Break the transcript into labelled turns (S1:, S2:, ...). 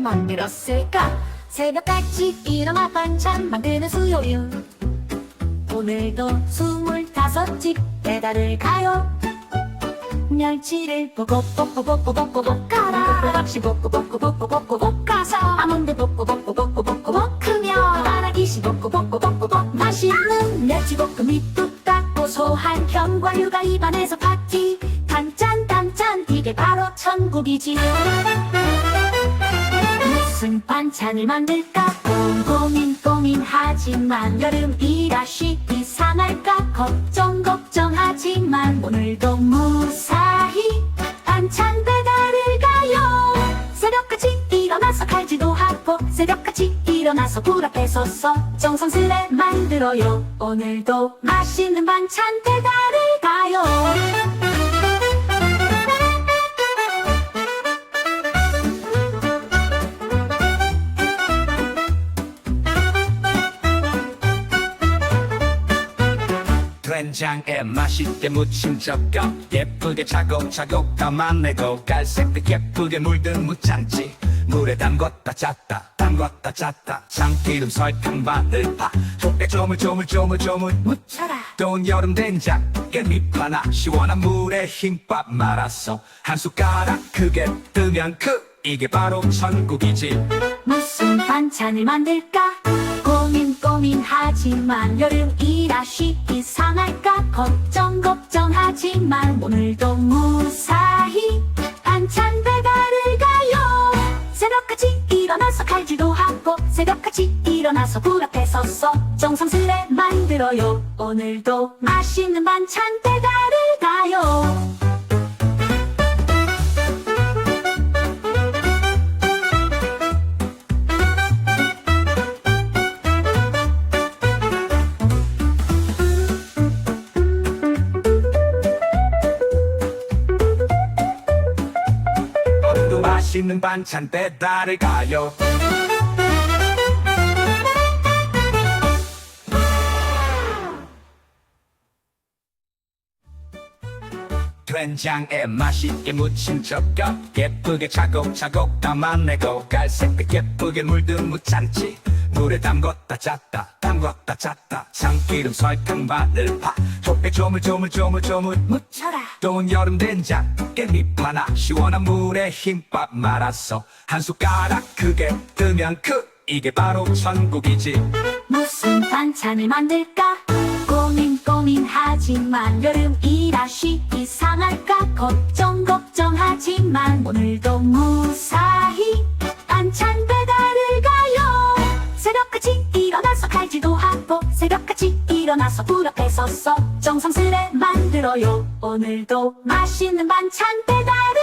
S1: 만들었을까? 새벽같이 일어나 반찬 만드는 수요일. 오늘도 스물다섯 집 배달을 가요. 멸치를 뽀뽀뽀뽀뽀뽀뽀뽀 깔아 락시 뽀뽀뽀뽀뽀뽀뽀뽀 까서 아몬드 뽀뽀뽀뽀뽀뽀뽀 크며 바라기시 뽀뽀뽀뽀뽀뽀 맛있는 멸치볶음이 뚝딱 고소한 육아 입안에서 파티. 단짠 단짠 이게 바로 천국이지 무슨 반찬을 만들까? 고민 고민하지만 여름이라 쉽게 상할까? 걱정 걱정하지만 오늘도 무사히 반찬 배달을 가요. 새벽같이 일어나서 칼질도 하고 새벽같이 일어나서 불 앞에 서서 정성스레 만들어요. 오늘도 맛있는 반찬 배달을 가요
S2: 된장에 맛있게 무침 젓가 예쁘게 차곡차곡 담아내고 갈색빛 예쁘게 물든 무찬지 물에 담궜다 짰다 담궜다 짰다. 참기름 설탕 마늘파. 족대 조물조물조물조물
S1: 묻혀라.
S2: 더운 여름 된장 깻잎 하나 시원한 물에 흰밥 말아서 한 숟가락 크게 뜨면 그 이게 바로 천국이지.
S1: 무슨 반찬을 만들까 고민 고민하지만 여름이라 쉽게 상할까 걱정 걱정하지만 오늘도 무사히 반찬 배달을 가요. 새벽같이 일어나서 칼질도 하고 새벽같이 일어나서 불 앞에 서서 정성스레 만들어요. 오늘도 맛있는 반찬 배달을 가요
S2: 맛있는 반찬 배달을 가요. 된장에 맛있게 무침 젓가 예쁘게 차곡차곡 담아내고 갈색빛 예쁘게 물든 무찬지 물에 담궜다 짰다 담궜다 짰다. 참기름 설탕 마늘파. 족배 조물 조물 조물 조물.
S1: 묻혀라
S2: 더운 여름 된장 깻잎 하나 시원한 물에 흰밥 말아서 한 숟가락 크게 뜨면 그 이게 바로 천국이지.
S1: 무슨 반찬을 만들까? 고민 고민하지만 여름이라 쉽게 상할까? 걱정 걱정하지만 오늘도 무사히 반찬 배달을 가요. 새벽같이 일어나서 칼질도 하고 새벽같이 일어나서 불 앞에 서서 정성스레 만들어요. 오늘도 맛있는 반찬 배달을